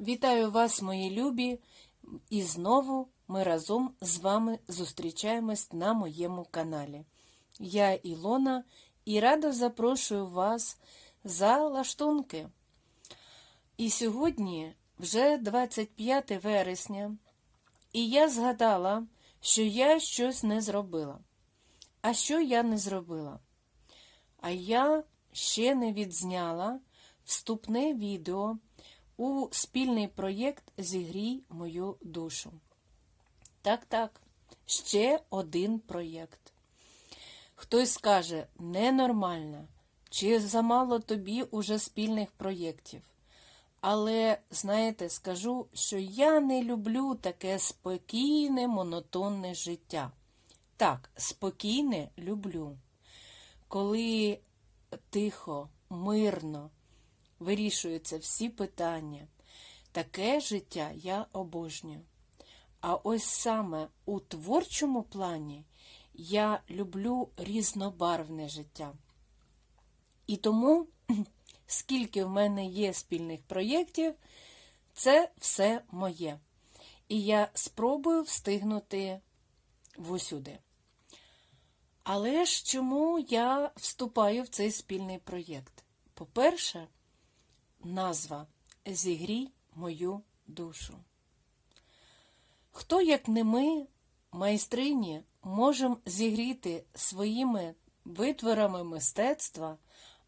Вітаю вас, мої любі, і знову ми разом з вами зустрічаємось на моєму каналі. Я Ілона і радо запрошую вас за лаштунки. І сьогодні вже 25 вересня, і я згадала, що я щось не зробила. А що я не зробила? А я ще не відзняла вступне відео у спільний проєкт Зігрій мою душу. Так, так, ще один проєкт. Хтось скаже, ненормально, чи замало тобі уже спільних проєктів. Але, знаєте, скажу, що я не люблю таке спокійне, монотонне життя. Так, спокійне люблю. Коли тихо, мирно вирішуються всі питання. Таке життя я обожнюю. А ось саме у творчому плані я люблю різнобарвне життя. І тому, скільки в мене є спільних проєктів, це все моє. І я спробую встигнути в усюди. Але ж чому я вступаю в цей спільний проєкт? По-перше, назва Зігрій мою душу. Хто, як не ми, майстрині, можемо зігріти своїми витворами мистецтва,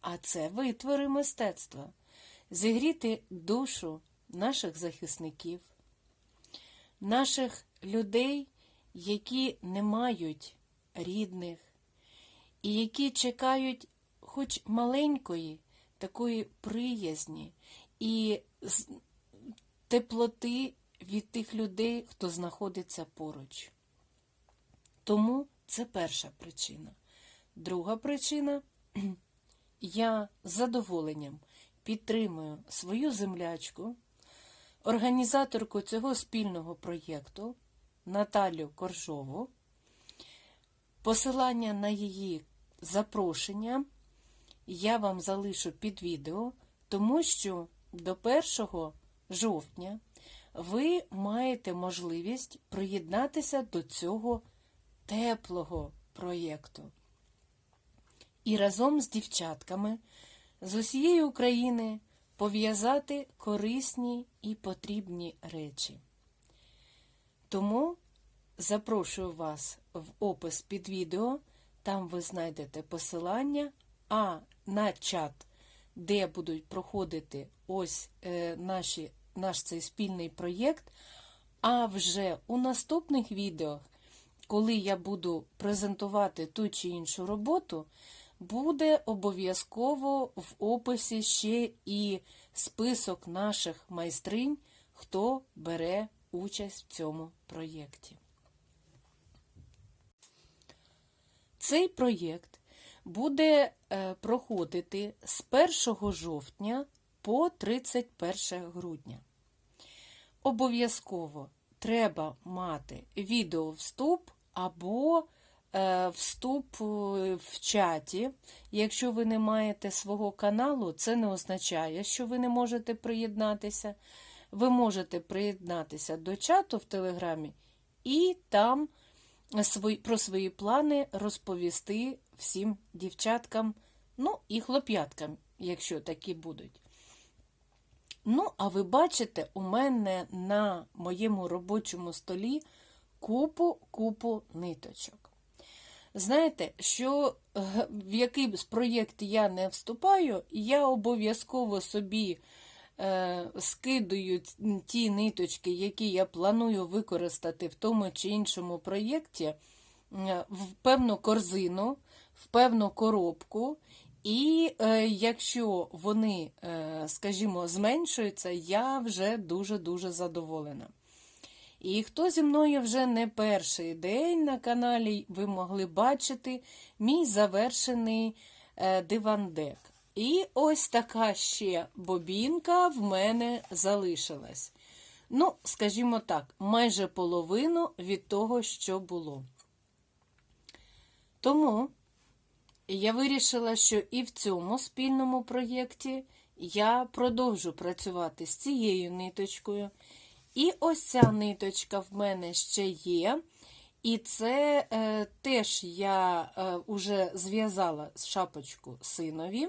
а це витвори мистецтва, зігріти душу наших захисників, наших людей, які не мають рідних, і які чекають хоч маленької такої приязні і теплоти від тих людей, хто знаходиться поруч. Тому це перша причина. Друга причина я з задоволенням підтримую свою землячку, організаторку цього спільного проєкту Наталю Коржову. Посилання на її запрошення я вам залишу під відео, тому що до 1 жовтня ви маєте можливість приєднатися до цього теплого проєкту. І разом з дівчатками з усієї України пов'язати корисні і потрібні речі. Тому запрошую вас в опис під відео, там ви знайдете посилання, а на чат, де будуть проходити ось е, наші, наш цей спільний проєкт. А вже у наступних відео, коли я буду презентувати ту чи іншу роботу, буде обов'язково в описі ще і список наших майстринь, хто бере участь в цьому проєкті. Цей проєкт буде е, проходити з 1 жовтня по 31 грудня. Обов'язково треба мати відеовступ або е, вступ в чаті. Якщо ви не маєте свого каналу, це не означає, що ви не можете приєднатися. Ви можете приєднатися до чату в Телеграмі і там про свої плани розповісти всім дівчаткам, ну і хлоп'яткам, якщо такі будуть. Ну, а ви бачите, у мене на моєму робочому столі купу-купу ниточок. Знаєте, що в який з проєкт я не вступаю, я обов'язково собі е, скидую ті ниточки, які я планую використати в тому чи іншому проєкті, в певну корзину, в певну коробку. І е, якщо вони, е, скажімо, зменшуються, я вже дуже-дуже задоволена. І хто зі мною вже не перший день на каналі, ви могли бачити мій завершений е, дивандек. І ось така ще бобінка в мене залишилась. Ну, скажімо так, майже половину від того, що було. Тому я вирішила, що і в цьому спільному проєкті я продовжу працювати з цією ниточкою. І ось ця ниточка в мене ще є. І це е, теж я е, вже зв'язала шапочку синові.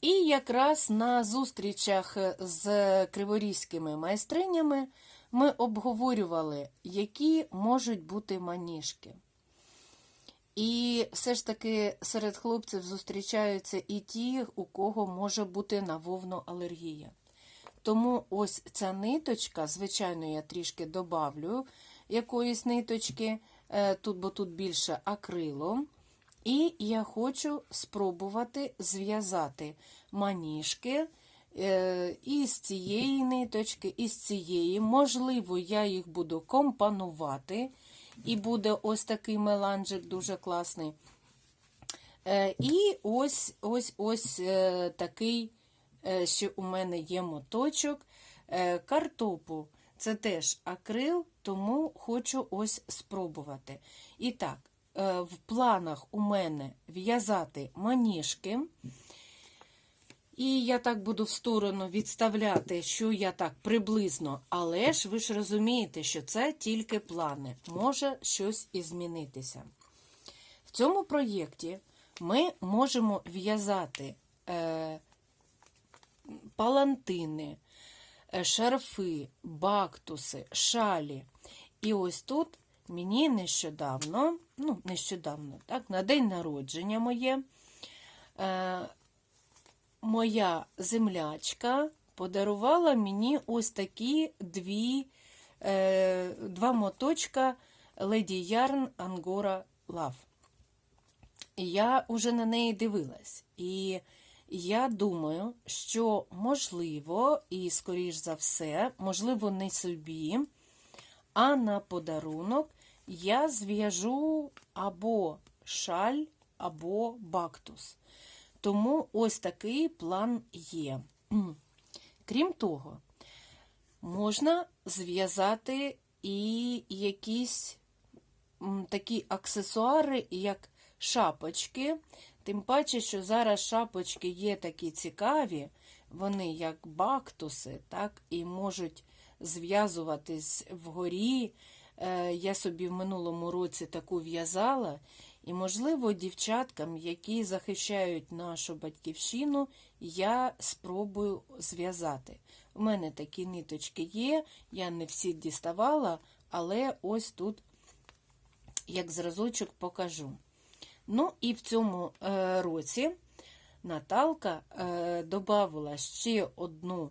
І якраз на зустрічах з криворізькими майстринями ми обговорювали, які можуть бути маніжки. І все ж таки серед хлопців зустрічаються і ті, у кого може бути на вовну алергія. Тому ось ця ниточка, звичайно, я трішки добавлю якоїсь ниточки, е, тут, бо тут більше акрилу. І я хочу спробувати зв'язати маніжки е, із цієї ниточки, із цієї. Можливо, я їх буду компонувати, і буде ось такий меланжик дуже класний. Е, І ось ось ось е, такий, ще у мене є моточок картопу. Це теж акрил, тому хочу ось спробувати. І так, в планах у мене в'язати маніжки. І я так буду в сторону відставляти, що я так приблизно. Але ж ви ж розумієте, що це тільки плани. Може щось і змінитися. В цьому проєкті ми можемо в'язати е, палантини, е, шарфи, бактуси, шалі. І ось тут мені нещодавно, ну, нещодавно, так, на день народження моє, е, моя землячка подарувала мені ось такі дві, е, два моточка Lady Yarn Angora Love. І Я вже на неї дивилась. І я думаю, що можливо, і, скоріш за все, можливо, не собі, а на подарунок я зв'яжу або шаль, або бактус. Тому ось такий план є. Крім того, можна зв'язати і якісь такі аксесуари, як шапочки. Тим паче, що зараз шапочки є такі цікаві, вони як бактуси, так, і можуть зв'язуватись вгорі. Е, Я собі в минулому році таку в'язала. І, можливо, дівчаткам, які захищають нашу батьківщину, я спробую зв'язати. У мене такі ниточки є, я не всі діставала, але ось тут, як зразочок, покажу. Ну, і в цьому е, році Наталка е, додавала ще одну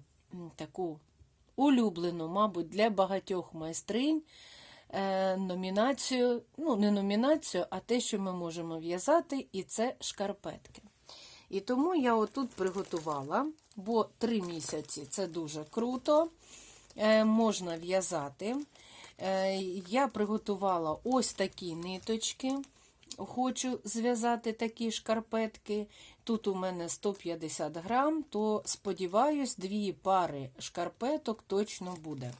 таку улюблену, мабуть, для багатьох майстринь номінацію, ну, не номінацію, а те, що ми можемо в'язати, і це шкарпетки. І тому я отут приготувала, бо три місяці це дуже круто, е, можна в'язати. Е, я приготувала ось такі ниточки. Хочу зв'язати такі шкарпетки. Тут у мене 150 грам, то сподіваюсь, дві пари шкарпеток точно буде.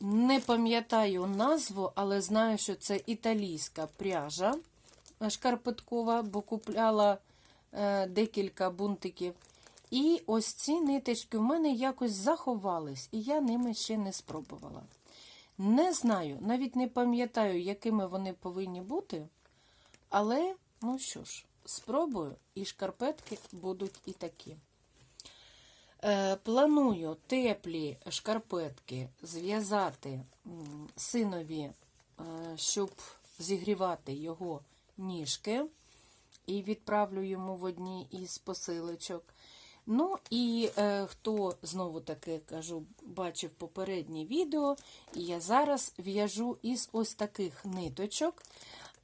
Не пам'ятаю назву, але знаю, що це італійська пряжа шкарпеткова, бо купляла е, декілька бунтиків. І ось ці ниточки в мене якось заховались, і я ними ще не спробувала. Не знаю, навіть не пам'ятаю, якими вони повинні бути. Але, ну що ж, спробую, і шкарпетки будуть і такі. Е, планую теплі шкарпетки зв'язати синові, е, щоб зігрівати його ніжки, і відправлю йому в одній із посилочок. Ну і е, хто, знову таки кажу, бачив попереднє відео, я зараз в'яжу із ось таких ниточок,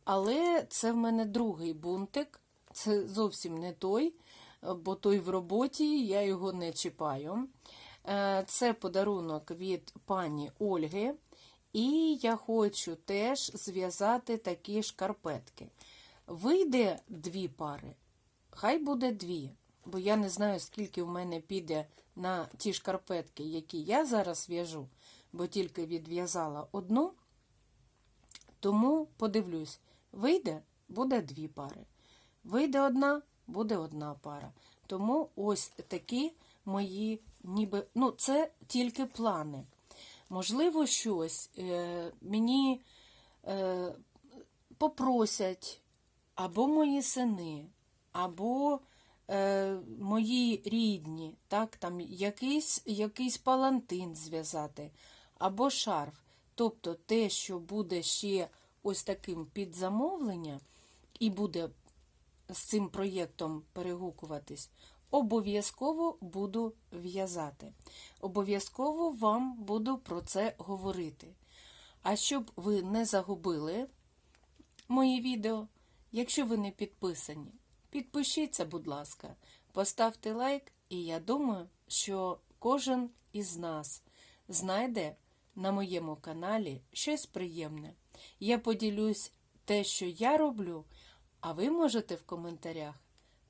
але це в мене другий бунтик, це зовсім не той, бо той в роботі, я його не чіпаю. Е, це подарунок від пані Ольги. І я хочу теж зв'язати такі шкарпетки. Вийде дві пари, хай буде дві бо я не знаю, скільки в мене піде на ті шкарпетки, які я зараз в'яжу, бо тільки відв'язала одну. Тому подивлюсь, вийде, буде дві пари. Вийде одна, буде одна пара. Тому ось такі мої, ніби, ну, це тільки плани. Можливо, щось е, мені е, попросять або мої сини, або е, мої рідні, так, там якийсь, якийсь палантин зв'язати, або шарф. Тобто те, що буде ще ось таким під замовлення, і буде з цим проєктом перегукуватись, обов'язково буду в'язати. Обов'язково вам буду про це говорити. А щоб ви не загубили мої відео, якщо ви не підписані, підпишіться, будь ласка, поставте лайк, і я думаю, що кожен із нас знайде на моєму каналі щось приємне. Я поділюсь те, що я роблю, а ви можете в коментарях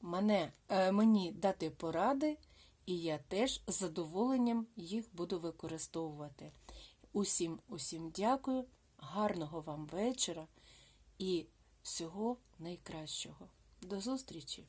мене, е, мені дати поради, і я теж з задоволенням їх буду використовувати. Усім, усім дякую, гарного вам вечора і всього найкращого. До зустрічі!